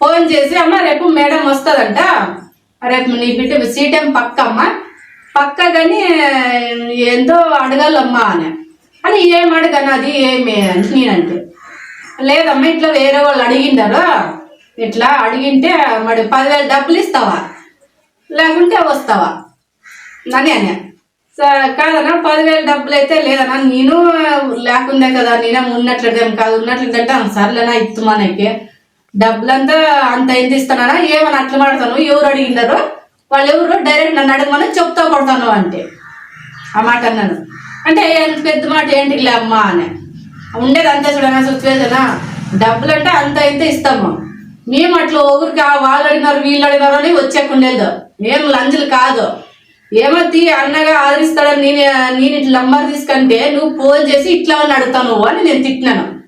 Phone చేసి అమ్మ రేపు మేడం వస్తుందంట. రేపు నీ బిడ్డ సీటేం పక్క అమ్మ పక్క కానీ ఎంతో అడగాలమ్మా అని. అని ఏం అడగను అది ఏమి? అని నేనంటే లేదమ్మా ఇట్లా వేరే వాళ్ళు అడిగిండారు? ఇట్లా అడిగింటే మరి పదివేలు డబ్బులు ఇస్తావా? లేకుంటే వస్తావా? అని అనే కాదన్నా పదివేలు డబ్బులు అయితే లేదన్నా నేను లేకుందే కదా నేనే ఉన్నట్లేదేం కాదు ఉన్నట్లేదంటే సర్లేనా ఇస్తుమానకి డబ్బులంతా అంత ఎంత ఇస్తానా ఏమని అట్లా పడతాను ఎవరు అడిగినారు వాళ్ళు ఎవరు? డైరెక్ట్ నన్ను అడగమని చెప్తా కొడతాను అంటే. ఆ మాట అన్నాను. అంటే ఎంత పెద్ద మాట ఏంటిలే అమ్మా అని. ఉండేది అంతే చూడనా సిచ్యువేషన్ డబ్బులు అంటే అంత అయితే ఇస్తాము? మేము అట్లా ఊరికి ఆ వాళ్ళు అడిగినారు వీళ్ళు అడిగినారు అని వచ్చేకుండేది. ఏం లంచులు కాదు. ఏమతి అన్నగా ఆదరిస్తాడని నేను నేను ఇట్లా నంబర్ తీసుకుంటే నువ్వు ఫోన్ చేసి ఇట్లా అని అడుగుతావు అని నేను తిట్టినాను.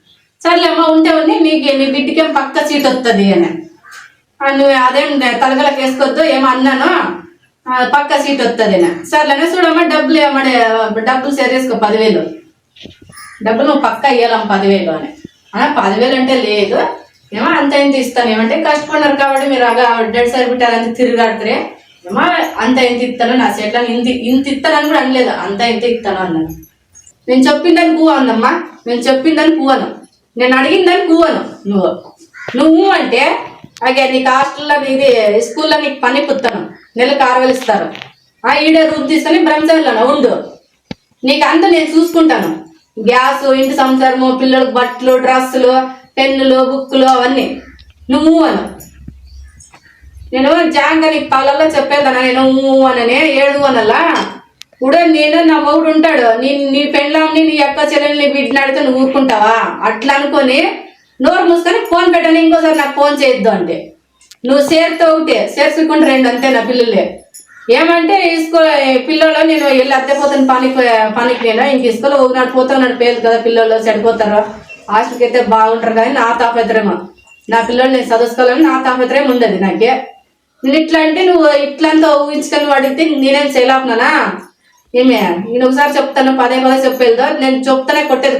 సర్లే అమ్మ ఉంటే ఉంది నీకు నీ బిడ్డకేం పక్క సీట్ వస్తుంది అని. నువ్వు అదేం తలగలకు వేసుకోవద్దు ఏమో అన్నాను. పక్క సీట్ వస్తుంది అని. సర్లేనే చూడమ్మా డబ్బులు ఏమడే డబ్బులు సరేసుకో పదివేలు. డబ్బులు నువ్వు పక్క ఇవ్వాలమ్మ పదివేలు అని. పదివేలు అంటే లేదు. ఏమో అంత ఇంత ఇస్తాను ఏమంటే కష్టపడినారు కాబట్టి మీరు అగా డెడ్ సైడ్ పెట్టారంత ఏమో అంత ఇంత ఇస్తాను నా చెట్లను ఇంత ఇంత ఇస్తానని కూడా అనలేదు. అంత ఇంత ఇస్తాను అన్నాను. నేను చెప్పిందని పువ్వు అందమ్మా నేను చెప్పిందని పువ్వను నేను అడిగిందని పువ్వను నువ్వు. నువ్వు అంటే అగే నీకు హాస్టల్లో ఇది స్కూల్లో నీకు పని పుత్తాను. నెలకు ఆరు ఇస్తారు. ఆ ఈడే రూమ్ తీసుకొని బ్రహ్మచారిలో ఉండు. నీకు అంత నేను చూసుకుంటాను. గ్యాస్ ఇంటి సంసారము పిల్లలకు బట్టలు డ్రెస్సులు పెన్నులు బుక్కులు అవన్నీ. నువ్వు అను. నేను జాంగా నీకు పాలల్లో చెప్పేదానా నేను ఊ అననే ఏడు అనలా? ఇప్పుడు నేను నా మొగుడు ఉంటాడు. నీ నీ పెళ్ళాన్ని నీ అక్క చెల్లెల్ని నీ నువ్వు ఊరుకుంటావా? అట్లా అనుకొని నోరు మూసుకొని ఫోన్ పెట్టాను ఇంకోసారి నాకు ఫోన్ చేయొద్దు అంటే. నువ్వు సేరుతో ఒకటే. సేర్చుకుంటే రెండు అంతే నా పిల్లలే. ఏమంటే ఇసుకో పిల్లలు నేను వెళ్ళి అత్తపోతాను పనికి పనికి నేను. ఇంక ఇసుకోలో ఒకనాడు పోతున్నాడు పేరు కదా పిల్లలు చెడిపోతారు. హాస్టల్కి అయితే బాగుంటారు కానీ నా తాపత్రమా నా పిల్లలు నేను చదువుకోవాలని నా తాపత్రయం ఉండదు నాకే. నేను ఇట్లా అంటే నువ్వు ఇట్లంతా ఊహించుకొని వాడితే నేనేం చేయలేకున్నానా ఏమే? నేను ఒకసారి చెప్తాను పదే పదే చెప్పేదో నేను చెప్తానే కొట్టేది